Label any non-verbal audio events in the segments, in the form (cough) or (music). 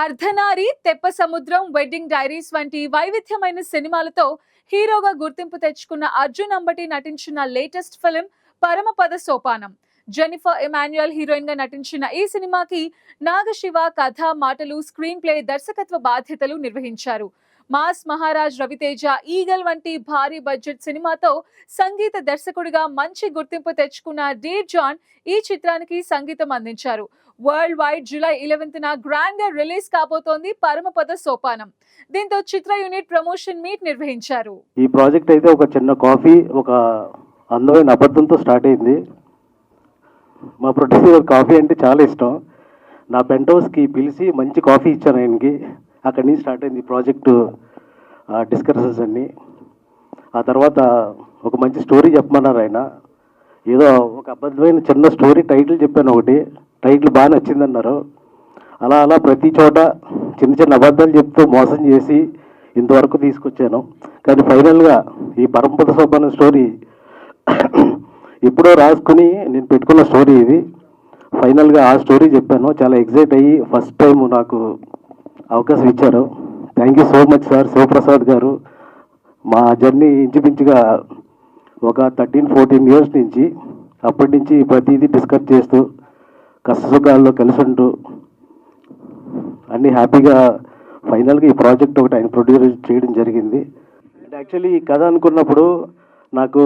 అర్ధనారి తెప్ప సముద్రం wedding diaries వంటి వైవిధ్యమైన సినిమాలతో హీరోగా గుర్తింపు తెచ్చుకున్న అర్జున్ అంబటి నటించిన latest film Paramapada Sopanam. Jennifer Emmanuel హీరోయిన్గా నటించిన ఈ సినిమాకి నాగశివ కథ మాటలు స్క్రీన్ ప్లే దర్శకత్వ బాధ్యతలు నిర్వహించారు. మాస్ మహారాజ్ రవితేజ ఈగల్ వంటి భారీ బడ్జెట్ సినిమాతో సంగీత దర్శకుడిగా మంచి గుర్తింపు తెచ్చుకున్న డేర్ జాన్ ఈ చిత్రానికి సంగీతం అందించారు. వరల్డ్ వైడ్ జూలై ఇలెవెన్త్న న గ్రాండ్గా రిలీజ్ కాబోతోంది పరమపద సోపానం. దీంతో చిత్ర యూనిట్ ప్రమోషన్ మీట్ నిర్వహించారు. ఈ ప్రాజెక్ట్ అయితే ఒక చిన్న కాఫీ ఒక అందమైన అబద్ధంతో స్టార్ట్ అయింది. మా ప్రొడ్యూసర్ కాఫీ అంటే చాలా ఇష్టం. నా పెంట్ హౌస్కి పిలిచి మంచి కాఫీ ఇచ్చాను ఆయనకి. అక్కడి నుంచి స్టార్ట్ అయింది ప్రాజెక్టు డిస్కషన్స్ అన్ని. ఆ తర్వాత ఒక మంచి స్టోరీ చెప్పమన్నారు ఆయన. ఏదో ఒక అబద్ధమైన చిన్న స్టోరీ టైటిల్ చెప్పాను ఒకటి. టైటిల్ బాగా నచ్చిందన్నారు. అలా అలా ప్రతి చోట చిన్న చిన్న అబద్ధాలు చెప్తూ మోసం చేసి ఇంతవరకు తీసుకొచ్చాను. కానీ ఫైనల్గా ఈ పరంపద సోపాన స్టోరీ (coughs) ఎప్పుడో రాసుకుని నేను పెట్టుకున్న స్టోరీ ఇది. ఫైనల్గా ఆ స్టోరీ చెప్పాను. చాలా ఎగ్జైట్ అయ్యి ఫస్ట్ టైం నాకు అవకాశం ఇచ్చారు. Thank you so much sir Shivaprasad garu మా జర్నీ ఇంచుమించుగా ఒక థర్టీన్ ఫోర్టీన్ ఇయర్స్ నుంచి అప్పటి నుంచి ప్రతిదీ డిస్కస్ చేస్తూ కష్టసుఖాల్లో కలిసి ఉంటూ అన్నీ హ్యాపీగా ఫైనల్గా ఈ ప్రాజెక్ట్ ఒకటి ఆయన ప్రొడ్యూస్ చేయడం జరిగింది. యాక్చువల్లీ ఈ కథ అనుకున్నప్పుడు నాకు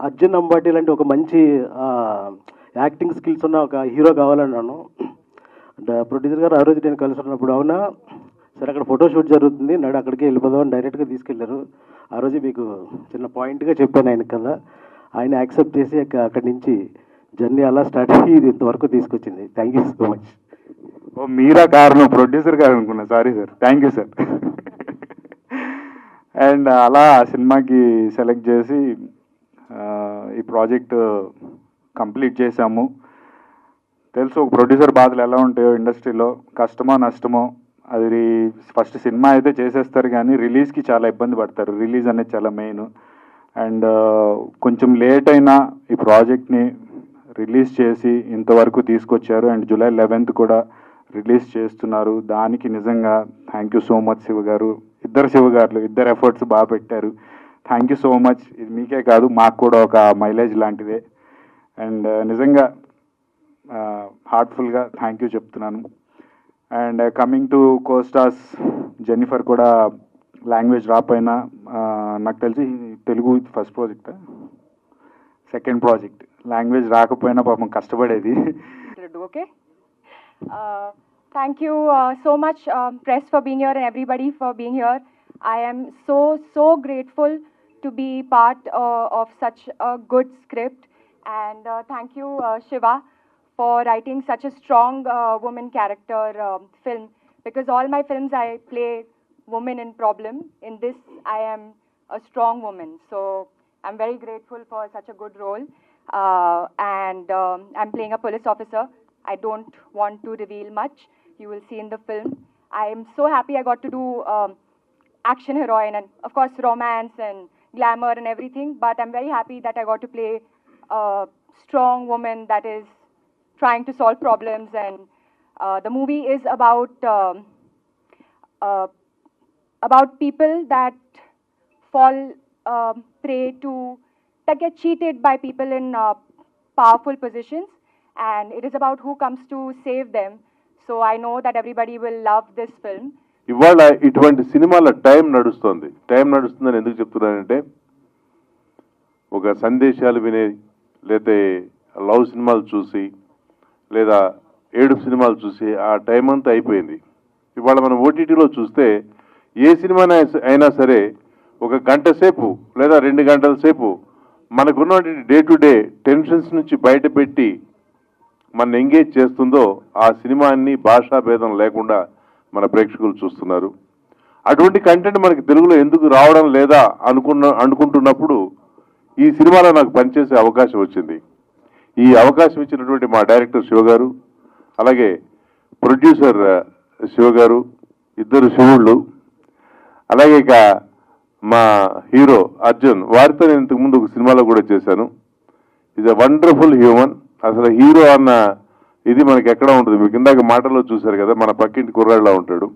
అర్జున్ అంబాటి లాంటి ఒక మంచి యాక్టింగ్ స్కిల్స్ ఉన్న ఒక హీరో కావాలన్నాను. ప్రొడ్యూసర్ గారు ఆ రోజు నేను కలిసి ఉన్నప్పుడు అవునా? సరే అక్కడ ఫోటో షూట్ జరుగుతుంది నాడు అక్కడికి వెళ్ళిపోదాం అని డైరెక్ట్గా తీసుకెళ్ళారు. ఆ రోజు మీకు చిన్న పాయింట్గా చెప్పాను ఆయన కదా ఆయన యాక్సెప్ట్ చేసి అక్కడి నుంచి జర్నీ అలా స్టార్ట్ అయ్యి ఇది ఇంతవరకు తీసుకొచ్చింది. థ్యాంక్ యూ సో మచ్ ఓ మీరా కారణం ప్రొడ్యూసర్ గారు అనుకున్నా. Sorry sir thank you sir and అలా ఆ సినిమాకి సెలెక్ట్ చేసి ఈ ప్రాజెక్ట్ కంప్లీట్ చేశాము. తెలుసు ఒక ప్రొడ్యూసర్ బాధలు ఎలా ఉంటాయో ఇండస్ట్రీలో కష్టమో నష్టమో అది ఫస్ట్ సినిమా అయితే చేసేస్తారు కానీ రిలీజ్కి చాలా ఇబ్బంది పడతారు. రిలీజ్ అనేది చాలా మెయిన్ అండ్ uh, కొంచెం లేట్ అయినా ఈ ప్రాజెక్ట్ని రిలీజ్ చేసి ఇంతవరకు తీసుకొచ్చారు. అండ్ జూలై లెవెన్త్ కూడా రిలీజ్ చేస్తున్నారు. దానికి నిజంగా thank you so much Shiva garu. ఇద్దరు శివ గారు ఇద్దరు ఎఫర్ట్స్ బాగా పెట్టారు. థ్యాంక్ యూ సో మచ్ ఇది మీకే కాదు మాకు కూడా ఒక మైలేజ్ లాంటిదే. అండ్ uh, నిజంగా హార్ట్ఫుల్గా థ్యాంక్ యూ చెప్తున్నాను. And coming to Costas Jennifer కూడా లాంగ్వేజ్ రాపోయినా నాకు తెలిసి Telugu first project second project language రాకపోయినా పాపం కష్టపడేది. Okay thank you so much press for being your and everybody for being your I am so so grateful to be part of such good script and thank you Shiva for writing such a strong uh, woman character um, film. Because all my films, I play woman in problem. In this, I am a strong woman. So I'm very grateful for such a good role. Uh, and um, I'm playing a police officer. I don't want to reveal much. You will see in the film. I am so happy I got to do um, action heroine and, of course, romance and glamour and everything. But I'm very happy that I got to play a strong woman that is trying to solve problems. And uh, the movie is about um, uh, about people that fall um, prey to that get cheated by people in uh, powerful positions and it is about who comes to save them so i know that everybody will love this film ఇవాళ ఇటువంటి సినిమాల time నడుస్తుంది time నడుస్తుందని ఎందుకు చెప్తున్నానంటే ఒక సందేశాలు వినే లేదా లవ్ సినిమాలు చూసి లేదా ఏడు సినిమాలు చూసి ఆ టైం అంతా అయిపోయింది. ఇవాళ మనం ఓటీటీలో చూస్తే ఏ సినిమా అయినా సరే ఒక గంట సేపు లేదా రెండు గంటల సేపు మనకున్నటువంటి డే టు డే టెన్షన్స్ నుంచి బయటపెట్టి మన ఎంగేజ్ చేస్తుందో ఆ సినిమాని భాషా భేదం లేకుండా మన ప్రేక్షకులు చూస్తున్నారు. అటువంటి కంటెంట్ మనకి తెలుగులో ఎందుకు రావడం లేదా అనుకున్న అనుకుంటున్నప్పుడు ఈ సినిమాలో నాకు పనిచేసే అవకాశం వచ్చింది. ఈ అవకాశం ఇచ్చినటువంటి మా డైరెక్టర్ శివ గారు అలాగే ప్రొడ్యూసర్ ఆ, శివ గారు ఇద్దరు శివుళ్ళు అలాగే ఇక మా హీరో అర్జున్ వారితో నేను ఇంతకు ముందు ఒక సినిమాలో కూడా చేశాను. ఈజ్ అ వండర్ఫుల్ హ్యూమన్ అసలు హీరో అన్న ఇది మనకి ఎక్కడ ఉంటుంది. మీకు ఇందాక మాటల్లో చూశారు కదా మన పక్కింటి కుర్రాళ్ళ ఉంటాడు.